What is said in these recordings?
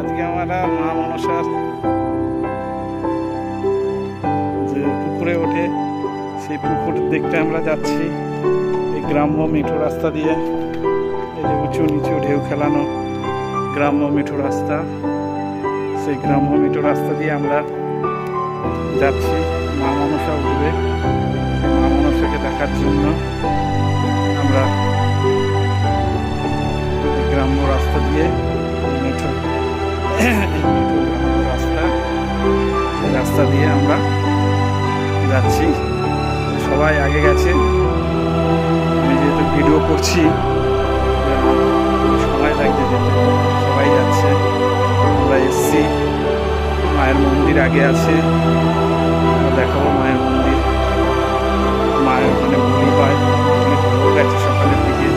আজকে আমরা মা মনসার যে পুকুরে ওঠে, সেই পুকুর দেখতে আমরা যাচ্ছি। এই গ্রাম্য মিঠো রাস্তা দিয়ে, এই যে উঁচু নিচু ঢেউ খেলানো গ্রাম্য মিঠো রাস্তা। সেই গ্রাম্য মিঠো রাস্তা দিয়ে আমরা যাচ্ছি। মা মনসা উঠবে। সেই মা মনসাকে দেখার জন্য আমরা গ্রাম্য রাস্তা দিয়ে রাস্তা। রাস্তা দিয়ে আমরা যাচ্ছি। সবাই আগে গেছে। আমি যেহেতু ভিডিও করছি সময় লাগছে যেতে। সবাই যাচ্ছে। আমরা এসছি। মায়ের মন্দির আগে আছে। দেখাবো মায়ের মন্দির। মায়ের ওখানে বলি হয় আছে সকালের দিকে।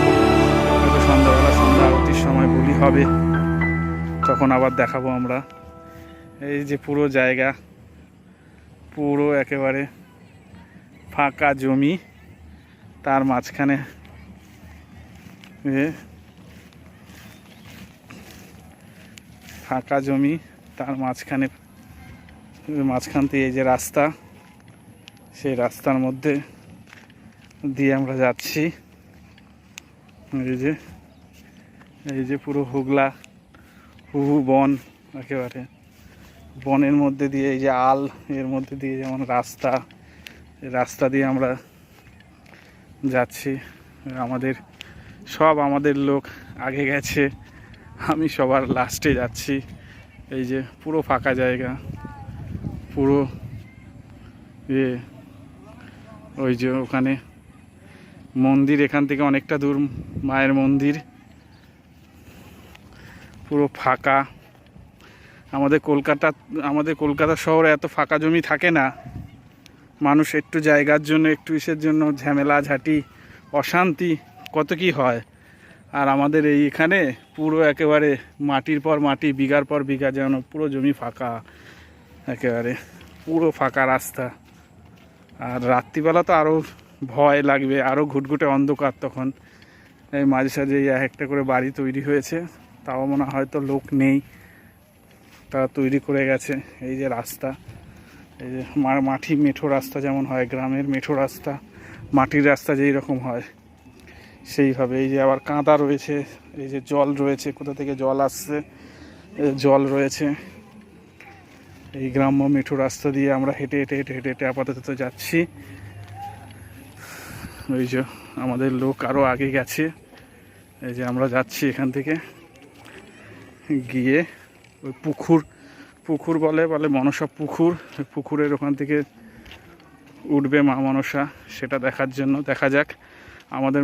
সন্ধ্যাবেলা সন্ধ্যা আরতির সময় বলি হবে। তখন আবার দেখাবো আমরা। এই যে পুরো জায়গা, পুরো একেবারে ফাঁকা জমি। তার মাঝখানে ফাঁকা জমি, তার মাঝখানে, মাঝখান থেকে এই যে রাস্তা, সেই রাস্তার মধ্যে দিয়ে আমরা যাচ্ছি। এই যে এই যে পুরো হুগলা। হুহু, বন, একেবারে। বনের মধ্যে দিয়ে এই যে আল, এর মধ্যে দিয়ে যেমন রাস্তা রাস্তা দিয়ে আমরা যাচ্ছি। আমাদের, সব আমাদের লোক আগে গেছে। আমি সবার লাস্টে যাচ্ছি। এই যে পুরো ফাঁকা জায়গা, পুরো ইয়ে ওই যে ওখানে মন্দির, এখান থেকে অনেকটা দূর, মায়ের মন্দির। পুরো ফাঁকা। আমাদের কলকাতা আমাদের কলকাতা শহরে এত ফাঁকা জমি থাকে না। মানুষ একটু জায়গার জন্য, একটু ইসের জন্য ঝামেলা, ঝাঁটি, অশান্তি, কত কি হয়। আর আমাদের এই এখানে পুরো একেবারে মাটির পর মাটি, বিঘার পর বিঘা যেন পুরো জমি ফাঁকা। একেবারে পুরো ফাঁকা রাস্তা। আর রাত্রিবেলা তো আরও ভয় লাগবে আরও ঘুটঘুটে অন্ধকার তখন। এই মাঝে সাঝে এই এক একটা করে বাড়ি তৈরি হয়েছে। তাও মনে হয় হয়তো লোক নেই। তারা তৈরি করে গেছে। এই যে রাস্তা, এই যে মাটি মেঠো রাস্তা যেমন হয়, গ্রামের মেঠো রাস্তা, মাটির রাস্তা যেই রকম হয়, সেইভাবে। এই যে আবার কাঁদা রয়েছে, এই যে জল রয়েছে, কোথা থেকে জল আসছে জল রয়েছে। এই গ্রাম্য মেঠো রাস্তা দিয়ে আমরা হেঁটে হেঁটে হেঁটে হেঁটে হেঁটে আপাতত যাচ্ছি। ওই যে আমাদের লোক আরও আগে গেছে। এই যে আমরা যাচ্ছি এখান থেকে। গিয়ে ওই পুকুর পুকুর বলে বলে মনসা পুকুর। পুকুরের ওখান থেকে উঠবে মা মনসা, সেটা দেখার জন্য। দেখা যাক, আমাদের